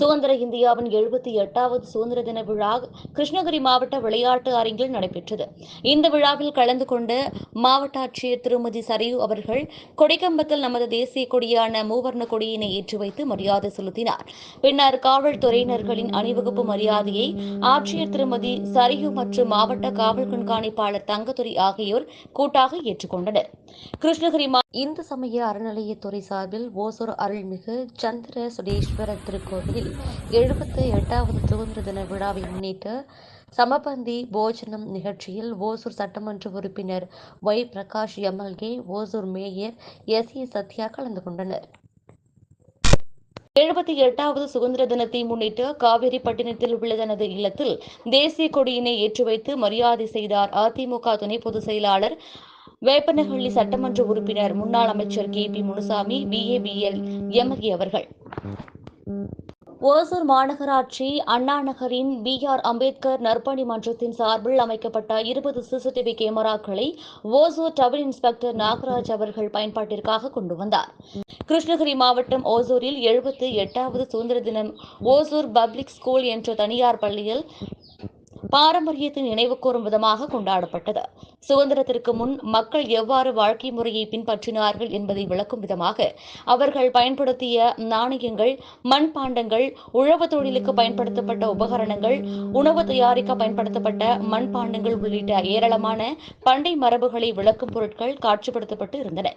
சுதந்திர இந்தியாவின் எழுபத்தி எட்டாவது சுதந்திர தின விழா கிருஷ்ணகிரி மாவட்ட விளையாட்டு அரங்கில் நடைபெற்றது. இந்த விழாவில் கலந்து கொண்ட மாவட்ட ஆட்சியர் திருமதி சரியு அவர்கள் கொடிக்கம்பத்தில் நமது தேசிய கொடியான மூவர்ண கொடியினை ஏற்றி வைத்து மரியாதை செலுத்தினார். பின்னர் காவல்துறையினர்களின் அணிவகுப்பு மரியாதையை ஆட்சியர் திருமதி சரியு மற்றும் மாவட்ட காவல் கண்காணிப்பாளர் தங்கத்துறை ஆகியோர் கூட்டாக ஏற்றுக்கொண்டனர். கிருஷ்ணகிரி இந்து சமய அறநிலையத்துறை சார்பில் ஓசூர் அருள்மிகு சந்திர சுடேஸ்வரர் திருக்கோவிலில் எழுபத்தி எட்டாவது சுதந்திர தின விழாவை முன்னிட்டு சமபந்தி போஜனம் நிகழ்ச்சியில் ஓசூர் சட்டமன்ற உறுப்பினர் Y Prakash MLA Hosur mayor S A Sathya கலந்து கொண்டனர். எழுபத்தி எட்டாவது சுதந்திர தினத்தை முன்னிட்டு காவேரிப்பட்டினத்தில் உள்ள தனது இல்லத்தில் தேசிய கொடியினை ஏற்றி வைத்து மரியாதை செய்தார் அதிமுக துணை பொதுச் செயலாளர் வேப்பனஹள்ளி சட்டமன்ற உறுப்பினர் முன்னாள் அமைச்சர் K P Munusamy BABL MLA அவர்கள். ஓசூர் மாநகராட்சி அண்ணா நகரின் பி ஆர் அம்பேத்கர் நற்பணி மன்றத்தின் சார்பில் அமைக்கப்பட்ட இருபது சிசிடிவி கேமராக்களை ஓசூர் டவர் இன்ஸ்பெக்டர் நாகராஜ் அவர்கள் பயன்பாட்டிற்காக கொண்டு வந்தார். கிருஷ்ணகிரி மாவட்டம் ஓசூரில் எழுபத்தி எட்டாவது சுதந்திர தினம் ஓசூர் பப்ளிக் ஸ்கூல் என்ற தனியார் பள்ளியில் பாரம்பரியத்தை நினைவுகூரும் விதமாக கொண்டாடப்பட்டது. சுதந்திரத்திற்கு முன் மக்கள் எவ்வாறு வாழ்க்கை முறையை பின்பற்றினார்கள் என்பதை விளக்கும் விதமாக அவர்கள் பயன்படுத்திய நாணயங்கள் மண்பாண்டங்கள் உழவு தொழிலுக்கு பயன்படுத்தப்பட்ட உபகரணங்கள் உணவு தயாரிக்க பயன்படுத்தப்பட்ட மண்பாண்டங்கள் உள்ளிட்ட ஏராளமான பண்டை மரபுகளை விளக்கும் பொருட்கள் காட்சிப்படுத்தப்பட்டு இருந்தன.